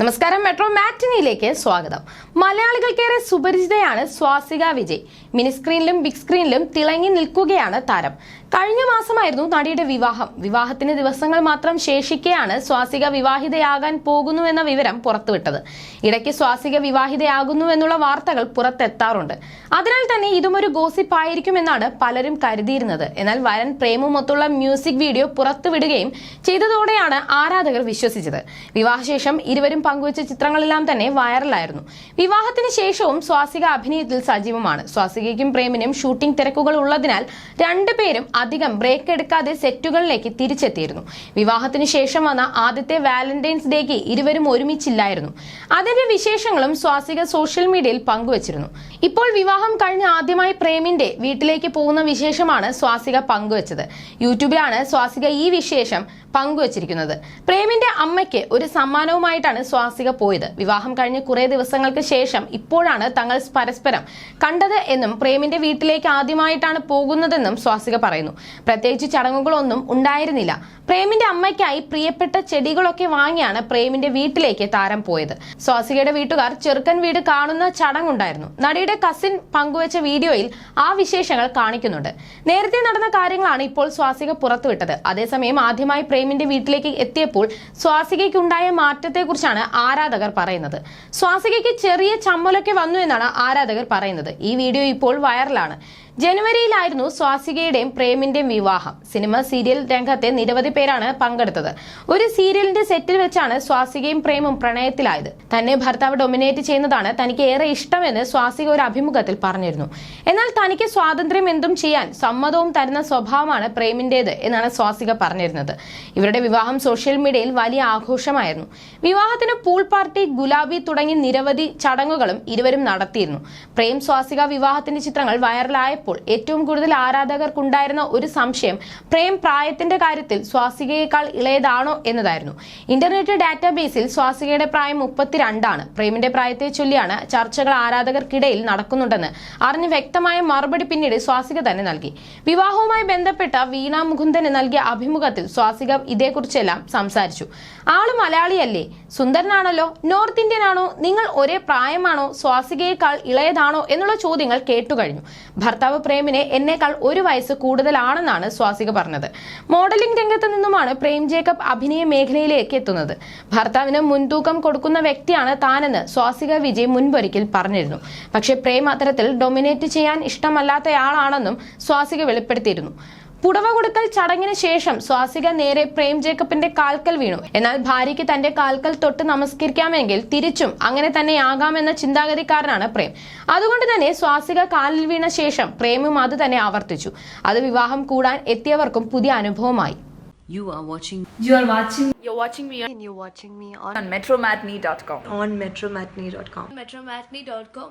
നമസ്കാരം മെട്രോ മാറ്റിനിയിലേക്ക് സ്വാഗതം. മലയാളികൾക്കേറെ സുപരിചിതയാണ് സ്വാസിക വിജയ്. മിനിസ്ക്രീനിലും ബിഗ് സ്ക്രീനിലും തിളങ്ങി നിൽക്കുകയാണ് താരം. കഴിഞ്ഞ മാസമായിരുന്നു നടിയുടെ വിവാഹം. വിവാഹത്തിന് ദിവസങ്ങൾ മാത്രം ശേഷിക്കെയാണ് സ്വാസിക വിവാഹിതയാകാൻ പോകുന്നു എന്ന വിവരം പുറത്തുവിട്ടത്. ഇടയ്ക്ക് സ്വാസിക വിവാഹിതയാകുന്നു എന്നുള്ള വാർത്തകൾ പുറത്തെത്താറുണ്ട്. അതിനാൽ തന്നെ ഇതും ഒരു ഗോസിപ്പ് ആയിരിക്കുമെന്നാണ് പലരും കരുതിയിരുന്നത്. എന്നാൽ വരൻ പ്രേമുമൊത്തുള്ള മ്യൂസിക് വീഡിയോ പുറത്തുവിടുകയും ചെയ്തതോടെയാണ് ആരാധകർ വിശ്വസിച്ചത്. വിവാഹശേഷം ഇരുവരും പങ്കുവച്ച ചിത്രങ്ങളെല്ലാം തന്നെ വൈറലായിരുന്നു. വിവാഹത്തിന് ശേഷവും സ്വാസിക അഭിനയത്തിൽ സജീവമാണ്. സ്വാസികയ്ക്കും പ്രേമിനും ഷൂട്ടിംഗ് തിരക്കുകൾ ഉള്ളതിനാൽ രണ്ടുപേരും അധികം ബ്രേക്ക് എടുക്കാതെ സെറ്റുകളിലേക്ക് തിരിച്ചെത്തിയിരുന്നു. വിവാഹത്തിന് ശേഷം വന്ന ആദ്യത്തെ വാലന്റൈൻസ് ഡേക്ക് ഇരുവരും ഒരുമിച്ചില്ലായിരുന്നു. അതിന്റെ വിശേഷങ്ങളും സ്വാസിക സോഷ്യൽ മീഡിയയിൽ പങ്കുവച്ചിരുന്നു. ഇപ്പോൾ വിവാഹം കഴിഞ്ഞ് ആദ്യമായി പ്രേമിന്റെ വീട്ടിലേക്ക് പോകുന്ന വിശേഷമാണ് സ്വാസിക പങ്കുവച്ചത്. യൂട്യൂബിലാണ് സ്വാസിക ഈ വിശേഷം പങ്കുവച്ചിരിക്കുന്നത്. പ്രേമിന്റെ അമ്മയ്ക്ക് ഒരു സമ്മാനവുമായിട്ടാണ് സ്വാസിക പോയത്. വിവാഹം കഴിഞ്ഞ് കുറേ ദിവസങ്ങൾക്ക് ശേഷം ഇപ്പോഴാണ് തങ്ങൾ പരസ്പരം കണ്ടത് എന്നും പ്രേമിന്റെ വീട്ടിലേക്ക് ആദ്യമായിട്ടാണ് പോകുന്നതെന്നും സ്വാസിക പറയുന്നു. പ്രത്യേകിച്ച് ചടങ്ങുകളൊന്നും ഉണ്ടായിരുന്നില്ല. പ്രേമിന്റെ അമ്മയ്ക്കായി പ്രിയപ്പെട്ട ചെടികളൊക്കെ വാങ്ങിയാണ് പ്രേമിന്റെ വീട്ടിലേക്ക് താരം പോയത്. സ്വാസികയുടെ വീട്ടുകാർ ചെറുക്കൻ വീട് കാണുന്ന ചടങ്ങുണ്ടായിരുന്നു. നടിയുടെ കസിൻ പങ്കുവച്ച വീഡിയോയിൽ ആ വിശേഷങ്ങൾ കാണിക്കുന്നുണ്ട്. നേരത്തെ നടന്ന കാര്യങ്ങളാണ് ഇപ്പോൾ സ്വാസിക പുറത്തുവിട്ടത്. അതേസമയം ആദ്യമായി പ്രേമിന്റെ വീട്ടിലേക്ക് എത്തിയപ്പോൾ സ്വാസികയ്ക്കുണ്ടായ മാറ്റത്തെക്കുറിച്ചാണ് ആരാധകർ പറയുന്നത്. സ്വാസികയ്ക്ക് ചെറിയ ചമ്മലൊക്കെ വന്നു എന്നാണ് ആരാധകർ പറയുന്നത്. ഈ വീഡിയോ ഇപ്പോൾ വൈറലാണ്. ജനുവരിയിലായിരുന്നു സ്വാസികയുടെയും പ്രേമിന്റെയും വിവാഹം. സിനിമ സീരിയൽ രംഗത്തെ നിരവധി പേരാണ് പങ്കെടുത്തത്. ഒരു സീരിയലിന്റെ സെറ്റിൽ വെച്ചാണ് സ്വാസികയും പ്രേമും പ്രണയത്തിലായത്. തന്നെ ഭർത്താവ് ഡൊമിനേറ്റ് ചെയ്യുന്നതാണ് തനിക്ക് ഏറെ ഇഷ്ടമെന്ന് സ്വാസിക ഒരു അഭിമുഖത്തിൽ പറഞ്ഞിരുന്നു. എന്നാൽ തനിക്ക് സ്വാതന്ത്ര്യം എന്തും ചെയ്യാൻ സമ്മതവും തരുന്ന സ്വഭാവമാണ് പ്രേമിന്റേത് എന്നാണ് സ്വാസിക പറഞ്ഞിരുന്നത്. ഇവരുടെ വിവാഹം സോഷ്യൽ മീഡിയയിൽ വലിയ ആഘോഷമായിരുന്നു. വിവാഹത്തിന് പൂൾ പാർട്ടി ഗുലാബി തുടങ്ങി നിരവധി ചടങ്ങുകളും ഇരുവരും നടത്തിയിരുന്നു. പ്രേം സ്വാസിക വിവാഹത്തിന്റെ ചിത്രങ്ങൾ വൈറലായപ്പോൾ ഏറ്റവും കൂടുതൽ ആരാധകർക്കുണ്ടായിരുന്ന ഒരു സംശയം പ്രേം പ്രായത്തിന്റെ കാര്യത്തിൽ സ്വാസികയേക്കാൾ ഇളയതാണോ എന്നതായിരുന്നു. ഇന്റർനെറ്റ് ഡാറ്റാബേസിൽ സ്വാസികയുടെ പ്രായം മുപ്പത്തിരണ്ടാണ്. പ്രേമിന്റെ പ്രായത്തെ ചൊല്ലിയാണ് ചർച്ചകൾ ആരാധകർക്കിടയിൽ നടക്കുന്നുണ്ടെന്ന് അറിഞ്ഞ് വ്യക്തമായ മറുപടി പിന്നീട് സ്വാസിക തന്നെ നൽകി. വിവാഹവുമായി ബന്ധപ്പെട്ട വീണ മുകുന്ദന് നൽകിയ അഭിമുഖത്തിൽ സ്വാസിക ഇതേക്കുറിച്ചെല്ലാം സംസാരിച്ചു. ആൾ മലയാളിയല്ലേ? സുന്ദരനാണല്ലോ? നോർത്ത് ഇന്ത്യൻ ആണോ നിങ്ങൾ ഒരേ പ്രായമാണോ? സ്വാസികയേക്കാൾ ഇളയതാണോ? എന്നുള്ള ചോദ്യങ്ങൾ കേട്ടുകഴിഞ്ഞു. ഭർത്താവ് പ്രേമിനെ എന്നേക്കാൾ ഒരു വയസ്സ് കൂടുതലാണെന്നാണ് സ്വാസിക പറഞ്ഞത്. മോഡലിംഗ് രംഗത്ത് നിന്നുമാണ് പ്രേം ജേക്കബ് അഭിനയ മേഖലയിലേക്ക് എത്തുന്നത്. ഭർത്താവിന് മുൻതൂക്കം കൊടുക്കുന്ന വ്യക്തിയാണ് താനെന്ന് സ്വാസിക വിജയ് മുൻപൊരിക്കൽ പറഞ്ഞിരുന്നു. പക്ഷേ പ്രേം അത്തരത്തിൽ ഡൊമിനേറ്റ് ചെയ്യാൻ ഇഷ്ടമല്ലാത്തയാളാണെന്നും സ്വാസിക വെളിപ്പെടുത്തിയിരുന്നു. പുടവ കൊടുക്കൽ ചടങ്ങിന് ശേഷം സ്വാസിക നേരെ പ്രേം ജേക്കബിന്റെ കാൽക്കൽ വീണു. എന്നാൽ ഭാര്യയ്ക്ക് തന്റെ കാൽക്കൽ തൊട്ട് നമസ്കരിക്കാമെങ്കിൽ തിരിച്ചും അങ്ങനെ തന്നെ ആകാമെന്ന ചിന്താഗതിക്കാരനാണ് പ്രേം. അതുകൊണ്ട് തന്നെ സ്വാസിക കാലിൽ വീണ ശേഷം പ്രേമും അത് തന്നെ ആവർത്തിച്ചു. അത് വിവാഹം കൂടാൻ എത്തിയവർക്കും പുതിയ അനുഭവമായി. You are watching You are watching You're watching me and you're watching me on, on metromatney.com. on metromatney.com. metromatney.com